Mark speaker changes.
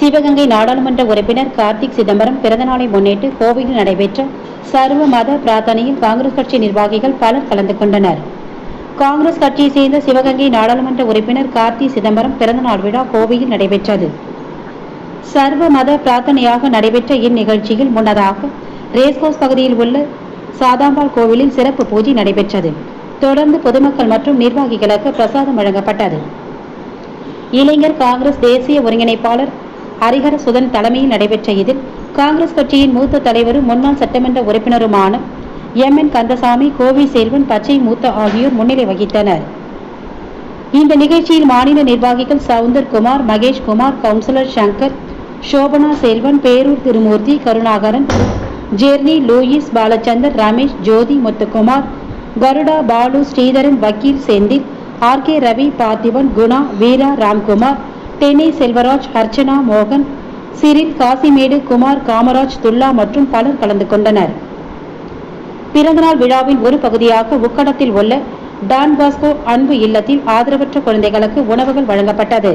Speaker 1: சிவகங்கை நாடாளுமன்ற உறுப்பினர் கார்த்திக் சிதம்பரம் பிறந்தநாளை முன்னிட்டு கோவையில் நடைபெற்ற சர்வ மத பிரார்த்தனையில் காங்கிரஸ் கட்சி நிர்வாகிகள் பலர் கலந்து கொண்டனர். காங்கிரஸ் கட்சியை சேர்ந்த சிவகங்கை நாடாளுமன்ற உறுப்பினர் கார்த்தி சிதம்பரம் பிறந்தநாள் விழா கோவையில் நடைபெற்றது. சர்வ மத பிரார்த்தனையாக நடைபெற்ற இந்நிகழ்ச்சியில் முன்னதாக ரேஸ்கோஸ் பகுதியில் உள்ள சாதாம்பாள் கோவிலில் சிறப்பு பூஜை நடைபெற்றது. தொடர்ந்து பொதுமக்கள் மற்றும் நிர்வாகிகளுக்கு பிரசாதம் வழங்கப்பட்டது. இளைஞர் காங்கிரஸ் தேசிய ஒருங்கிணைப்பாளர் ஹரிஹர சுதன் தலைமையில் நடைபெற்ற இதில் காங்கிரஸ் கட்சியின் மூத்த தலைவரும் முன்னாள் சட்டமன்ற உறுப்பினருமான எம் என் கந்தசாமி கோவை செல்வன் பச்சை மூத்த ஆகியோர் முன்னிலை வகித்தனர். இந்த நிகழ்ச்சியில் மாநில நிர்வாகிகள் சவுந்தர் குமார் மகேஷ்குமார் கவுன்சிலர் சங்கர் சோபனா செல்வன் பேரூர் திருமூர்த்தி கருணாகரன் ஜெர்னி லூயிஸ் பாலச்சந்தர் ரமேஷ் ஜோதி முத்துக்குமார் கருடா பாலு ஸ்ரீதரன் வக்கீல் செந்தில் ஆர் கே ரவி பார்த்திபன் குணா வீரா ராம்குமார் டெனி செல்வராஜ் அர்ச்சனா மோகன் சிறில் காசிமேடு குமார் காமராஜ் துல்லா மற்றும் பலர் கலந்து கொண்டனர். பிறந்தநாள் விழாவின் ஒரு பகுதியாக உக்கடத்தில் உள்ள டான் பாஸ்கோ அன்பு இல்லத்தில் ஆதரவற்ற குழந்தைகளுக்கு உணவுகள் வழங்கப்பட்டது.